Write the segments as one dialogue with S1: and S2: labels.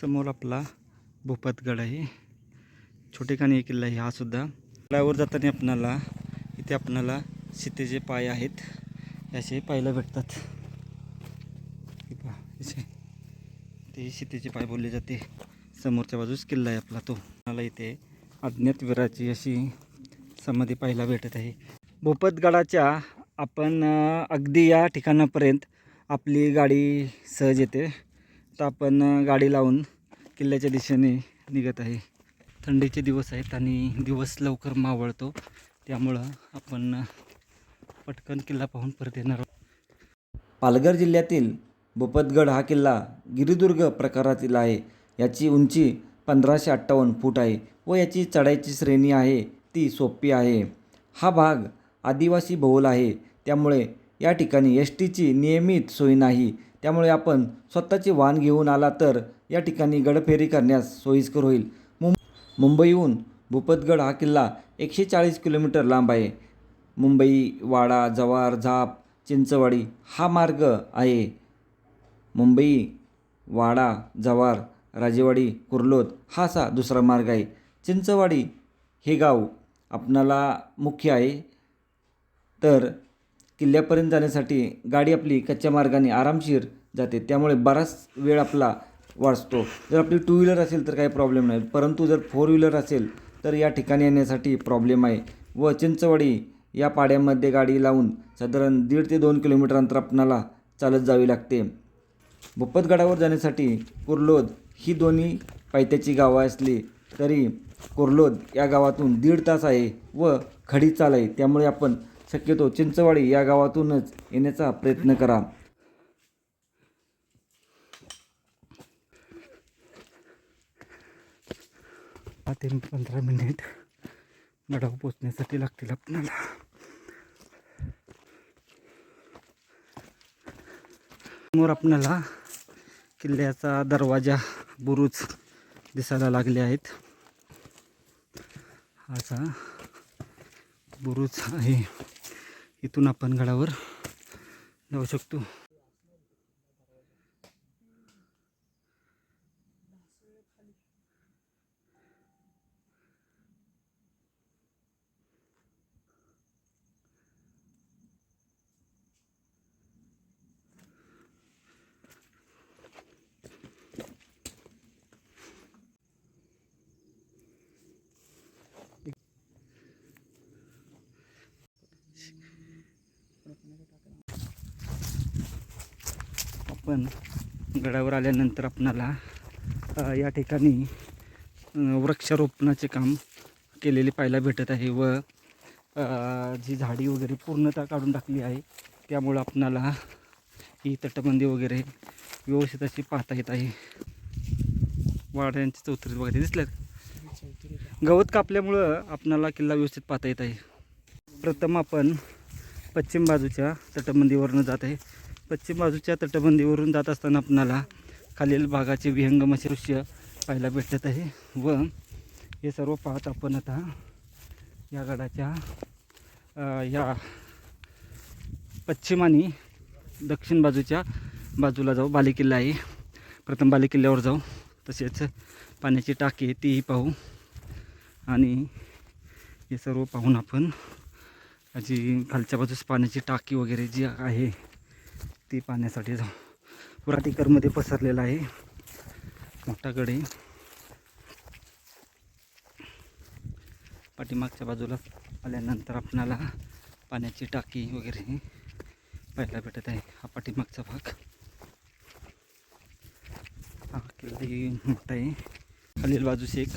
S1: समोर आपला भूपतगड आहे. छोटेखानी किल्ला आहे हा सुद्धा. जाताना आपणाला इथे आपणाला सीतेचे पाय आहेत. असे पाहायला भेटतात. ते सीतेचे पाय बोलले जाते. समोरच्या बाजूस किल्ला आहे आपला तो. मला इथे अज्ञात वीराची अशी समाधी पाहायला भेटत आहे. भूपतगडाच्या आपण अगदी या ठिकाणापर्यंत आपली गाडी सहज येते. तर आपण गाडी लावून किल्ल्याच्या दिशेने निघत आहे. थंडीचे दिवस आहेत आणि दिवस लवकर मावळतो. त्यामुळं आपण पटकन किल्ला पाहून परत येणार आहोत.
S2: पालघर जिल्ह्यातील बोपतगड हा किल्ला गिरिदुर्ग प्रकारातील आहे. याची उंची पंधराशे अठ्ठावन्न फूट आहे व याची चढाईची श्रेणी आहे ती सोपी आहे. हा भाग आदिवासी बहुल आहे. त्यामुळे या ठिकाणी एस टीची नियमित सोय नाही. त्यामुळे आपण स्वतःचे वाहन घेऊन आला तर या ठिकाणी गडफेरी करण्यास सोयीस्कर होईल. मुं मुंबईहून भूपतगड हा किल्ला एकशे चाळीस किलोमीटर लांब आहे. मुंबई वाडा जव्हार झाप चिंचवाडी हा मार्ग आहे. मुंबई वाडा जव्हार राजेवाडी कुर्लोत हा असा दुसरा मार्ग आहे. चिंचवाडी हे गाव आपणाला मुख्य आहे. तर किल्ल्यापर्यंत जाण्यासाठी गाडी आपली कच्च्या मार्गाने आरामशीर जाते. त्यामुळे बराच वेळ आपला वाचतो. जर आपली टू व्हीलर असेल तर काही प्रॉब्लेम नाही. परंतु जर फोर व्हीलर असेल तर या ठिकाणी येण्यासाठी प्रॉब्लेम आहे. व चिंचवाडी या पाड्यामध्ये गाडी लावून साधारण दीड ते दोन किलोमीटर अंतर आपणाला चालत जावी लागते. भोपतगडावर जाण्यासाठी कुर्लोद ही दोन्ही पायथ्याची गावं असली तरी कुर्लोद या गावातून दीड तास आहे व खडी चाल आहे. त्यामुळे आपण शक्यतो चिंचवाडी या गावातूनच येण्याचा प्रयत्न करा.
S1: ते पंधरा मिनिट गडाव पोचण्यासाठी लागतील आपल्याला. समोर आपल्याला किल्ल्याचा दरवाजा बुरुज दिसायला लागले आहेत. असा बुरुज आहे. इथून आपण गडावर जाऊ शकतो. आपण गडावर आल्यानंतर आपणाला या ठिकाणी वृक्षारोपणाचे काम केलेले पाहायला भेटत आहे व जी झाडी वगैरे पूर्णतः काढून टाकली आहे त्यामुळं आपणाला ही तटबंदी वगैरे व्यवस्थित अशी पाहता येत आहे. वाड्यांची चौथरीत वगैरे दिसल्यात? गवत कापल्यामुळं आपणाला किल्ला व्यवस्थित पाहता येत आहे. प्रथम आपण पश्चिम बाजूच्या तटबंदीवरून जात आहे. पश्चिम बाजूच्या तटबंदीवरून जात असताना आपणाला खालील भागाचे विहंगम असे दृश्य पाहायला भेटत आहे व हे सर्व पाहत आपण आता या गडाच्या या पश्चिम आणि दक्षिण बाजूच्या बाजूला जाऊ. बालेकिल्ला आहे. प्रथम बालेकिल्ल्यावर जाऊ. तसेच पाण्याची टाकी आहे तीही पाहू. आणि हे सर्व पाहून आपण जी खालच्या बाजूस पाण्याची टाकी वगैरे जी आहे ती पाहण्यासाठी जाऊ वराटीकरमध्ये पसरलेला आहे. मोठा गड आहे. पाठीमागच्या बाजूला आल्यानंतर आपणाला पाण्याची टाकी वगैरे पाहायला भेटत आहे. हा पाठीमागचा भाग. हा किल्लाही मोठा आहे. खालील बाजूस एक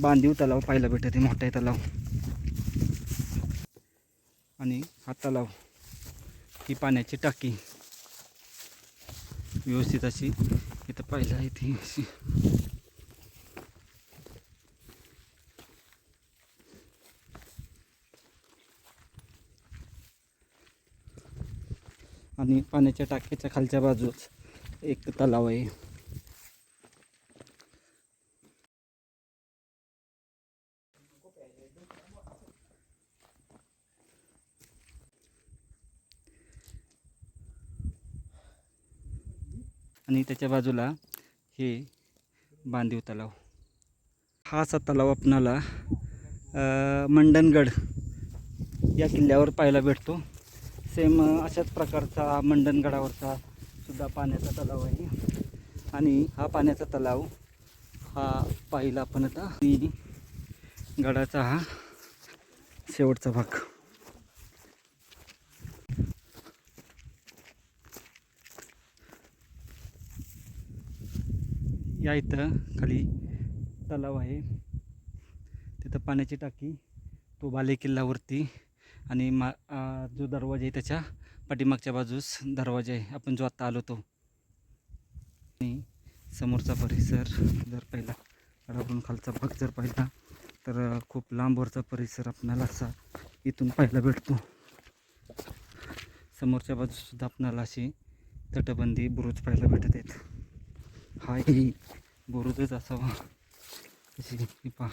S1: बांधीव तलाव पाहायला भेटत आहे. मोठा आहे तलाव. आणि हा तलाव ही पाण्याची टाकी व्यवस्थित अशी. इथं पाहिलं आहे ती अशी. आणि पाण्याच्या टाक्याच्या खालच्या बाजूस एक तलाव आहे. आणि त्याच्या बाजूला हे बांधीव तलाव. हा असा तलाव आपणाला मंडनगड मंडणगड या किल्ल्यावर पाहायला भेटतो. सेम अशाच प्रकारचा मंडणगडावरचा सुद्धा पाण्याचा तलाव आहे. आणि हा पाण्याचा तलाव हा पाहिला आपण आता. गडाचा हा शेवटचा भाग. या इथं खाली तलाव आहे. तिथं पाण्याची टाकी तो बाले किल्ल्यावरती आणि मा जो दरवाजा आहे त्याच्या पाठीमागच्या बाजूस दरवाजा आहे. आपण जो आत्ता आलो तो. आणि समोरचा परिसर जर पाहिला गडावरून खालचा भाग जर पाहिला तर खूप लांबवरचा परिसर आपणाला असा इथून पाहायला भेटतो. समोरच्या बाजूसुद्धा आपणाला अशी तटबंदी बुरुज पाहायला भेटत आहेत. हा ही बुरुजच असावा. अशी पहा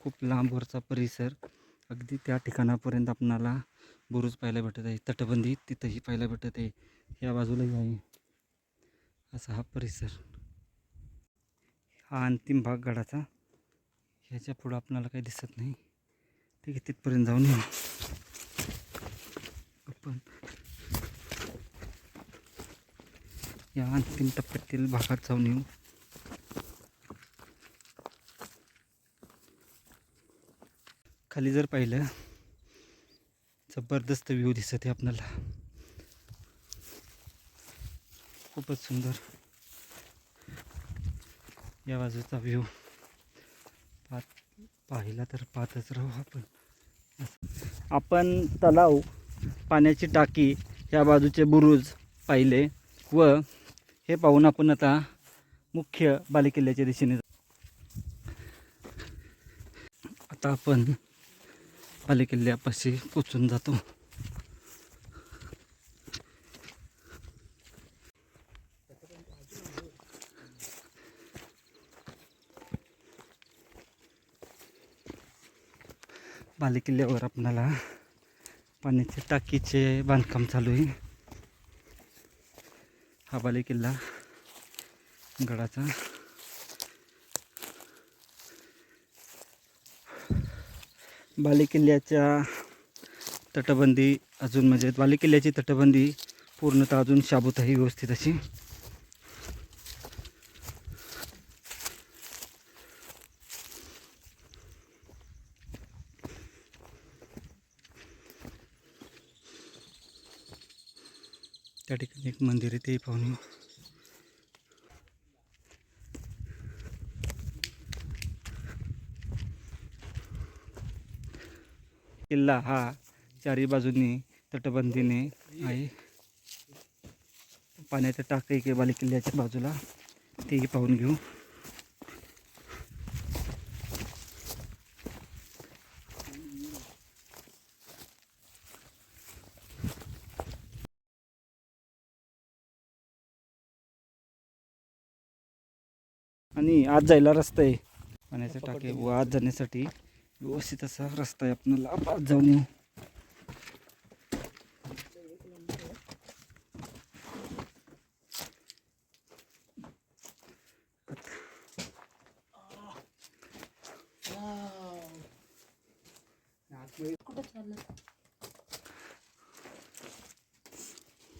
S1: खूप लांबवरचा परिसर. अगदी त्या ठिकाणापर्यंत आपणाला बुरुज पाहायला भेटत आहे. तटबंदी तिथंही पाहायला भेटत आहे. या बाजूलाही आहे. असा हा परिसर. हा अंतिम भाग गडाचा. ह्याच्या पुढं आपणाला काही दिसत नाही. ठीक आहे तिथपर्यंत जाऊन येऊ. या अंतिम टप्प्यातील भागात जाऊन येऊ. खाली जर पाहिलं जबरदस्त व्ह्यू दिसत आहे आपल्याला. खूपच सुंदर. या बाजूचा व्ह्यू पाहत पाहिला तर पाहतच राहू आपण. आपण तलाव पाण्याची टाकी या बाजूचे बुरुज पाहिले व हे पाहून आपण आता मुख्य बालेकिल्ल्याच्या दिशेने आता आपण बालेकिल्ल्यापाशी पोचून जातो. बालेकिल्ल्यावर आपणाला पाण्याचे टाकीचे बांधकाम चालू आहे. हा बालेकिल्ला गडाचा. बालेकिल्ल्याच्या तटबंदी अजून म्हणजे बालेकिल्ल्याची तटबंदी पूर्णतः अजून शाबूत आहे व्यवस्थित अशी त्या ठिकाणी एक मंदिर आहे ते पाहून येऊ. किल्ला हा चारी बाजूंनी तटबंदीने आहे पाण्याचं टाक आहे बाले किल्ल्याच्या बाजूला तेही पाहून घेऊ आणि आत जायला रस्ता आहे. पाण्याच्या टाके व आत जाण्यासाठी व्यवस्थित असा रस्ता आहे. आपल्याला आत जाऊन येऊ.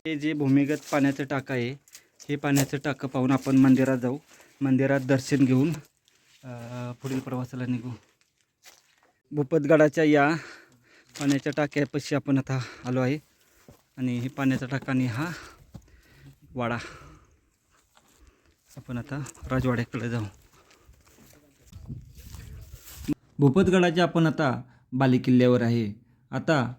S1: हे जे भूमिगत पाण्याचं टाकं आहे हे पाण्याचं टाकं पाहून आपण मंदिरात जाऊ. मंदिरात दर्शन घेऊन पुढील प्रवासाला निघू. भूपतगडाच्या या पाण्याच्या टाक्यापाशी आपण आता आलो आहे. आणि हे पाण्याचा टाका आणि हा वाडा. आपण आता राजवाड्याकडे जाऊ.
S2: भूपतगडाच्या आपण आता बालेकिल्ल्यावर आहे. आता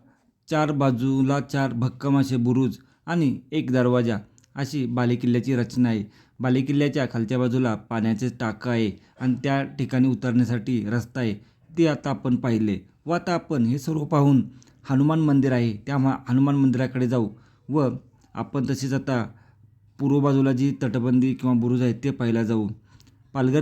S2: चार बाजूला चार भक्कम असे बुरुज आणि एक दरवाजा अशी बालेकिल्ल्याची रचना आहे. बालेकिल्ल्याच्या खालच्या बाजूला पाण्याचे टाकं आहे आणि त्या ठिकाणी उतरण्यासाठी रस्ता आहे. ते आता आपण पाहिले. व आता आपण हे सर्व पाहून हनुमान मंदिर आहे. त्या हनुमान मंदिराकडे जाऊ व आपण तसेच आता पूर्व बाजूला जी तटबंदी किंवा बुरुज आहे ते पाहायला जाऊ. पालघर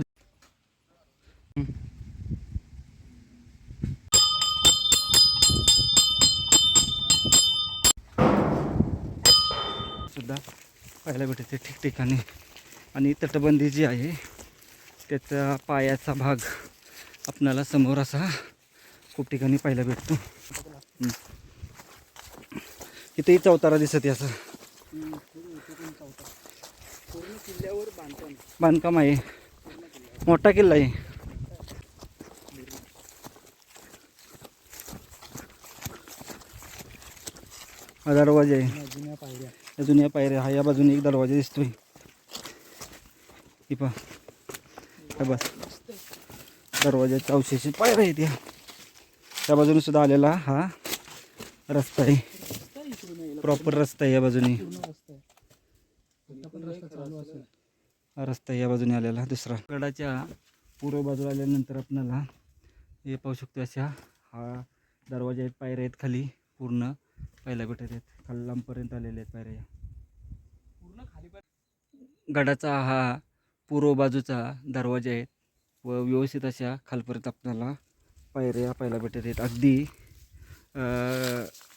S1: सुद्धा पाहायला भेटते. ठिकठिकाणी आणि तटबंदी जी आहे त्याचा पायाचा भाग आपणाला समोर असा खूप ठिकाणी पाहायला भेटतो. इथेही चौतारा दिसत आहे असं.
S3: किल्ल्यावर बांधकाम
S1: बांधकाम आहे. मोठा किल्ला आहे. हा दरवाजा आहे.
S3: जुन्या पायऱ्या
S1: जुन्या पायऱ्या. हा या बाजूने एक दरवाजा दिसतोय. ही पहा बस. दरवाजाच्या अवशेष पायऱ्या आहेत या. त्या बाजूने सुद्धा आलेला हा रस्ता आहे. प्रॉपर रस्ता आहे या बाजूने.
S3: हा रस्ता आहे
S1: या बाजूने आलेला दुसरा. गडाच्या पूर्व बाजूला आल्यानंतर आपल्याला हे पाहू शकतो अशा हा दरवाजा आहेत पायऱ्या आहेत खाली. पूर्ण पाहायला भेटत आहेत. खाल्लांपर्यंत आलेले आलेल्या आहेत पायऱ्या.
S3: पूर्ण खाली
S1: गडाचा हा पूर्व बाजूचा दरवाजा आहे. व व्यवस्थित अशा खालपर्यंत आपल्याला पायऱ्या पाहायला भेटत आहेत. अगदी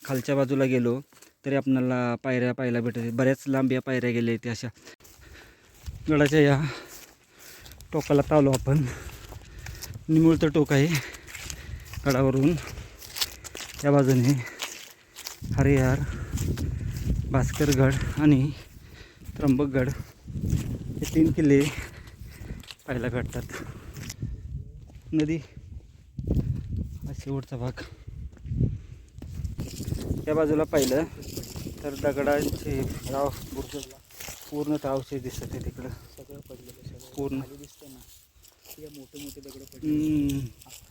S1: खालच्या बाजूला गेलो तरी आपल्याला पायऱ्या पाहायला भेटत आहेत. बऱ्याच लांब या पायऱ्या गेल्या आहेत अशा. गडाच्या या टोकाला तावलो आपण. निमुळतं टोक आहे. गडावरून या बाजूने हरिहर भास्करगड आणि त्र्यंबकगड हे तीन किल्ले पाहायला भेटतात. नदी. हा शेवटचा भाग. या बाजूला पाहिलं तर दगडांचे राव बुरजला पूर्ण अवशेष दिसत आहे तिकडं
S3: सगळं पडलेलं
S1: पूर्ण.
S3: दिसतं ना. ते मोठे मोठे दगड पडले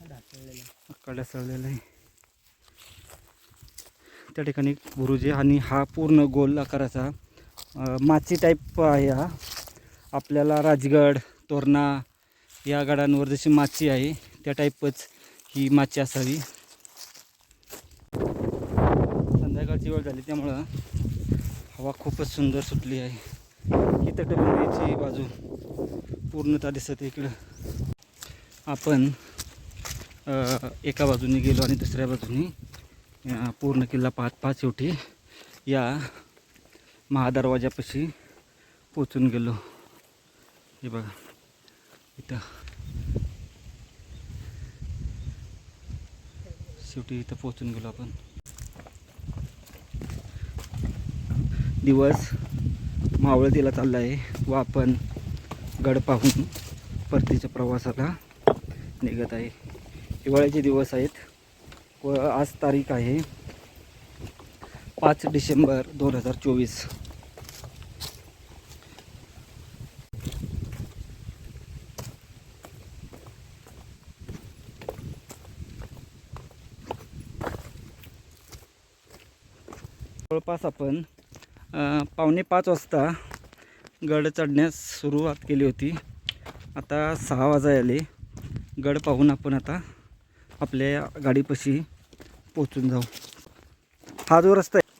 S3: ढासळलेला
S1: सळलेलं आहे. त्या ठिकाणी गुरुजी आणि हा पूर्ण गोल आकाराचा माची टाईप आहे हा. आपल्याला राजगड तोरणा या गडांवर जशी माची आहे त्या टाईपच ही माची असावी. संध्याकाळची वेळ झाली त्यामुळं हवा खूपच सुंदर सुटली आहे. ही तटबंदीची बाजू पूर्णता दिसत इकडं. आपण एका बाजूने गेलो आणि दुसऱ्या बाजूने पूर्ण किल्ला पाच पाच शेवटी या महादरवाजापाशी पोचून गेलो. हे बघा. इथं. शेवटी इथं पोचून गेलो आपण. दिवस मावळतीला चालला आहे. व आपण गड पाहून परतीच्या प्रवासाला निघत आहे. हिवाळ्याचे दिवस आहेत. व आज तारीख आहे पाच डिसेंबर दोन हजार चोवीस. जवळपास आपण पावणे पाच वाजता गड चढण्यास सुरुवात केली होती. आता सहा वाजा आले. गड पाहून आपण आता आपल्या गाडीपाशी पोचून जाऊ. हा जो रस्ता आहे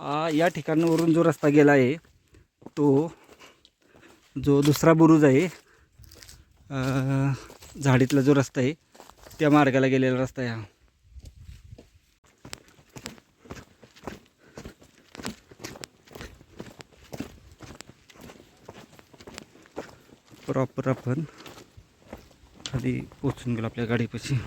S1: हा या ठिकाणावरून जो रस्ता गेला आहे तो जो दुसरा बुरुज आहे झाडीतला जो रस्ता आहे त्या मार्गाला गेलेला रस्ता आहे हा. प्रॉपर आपण खाली पोचून गेलो आपल्या गाडीपाशी.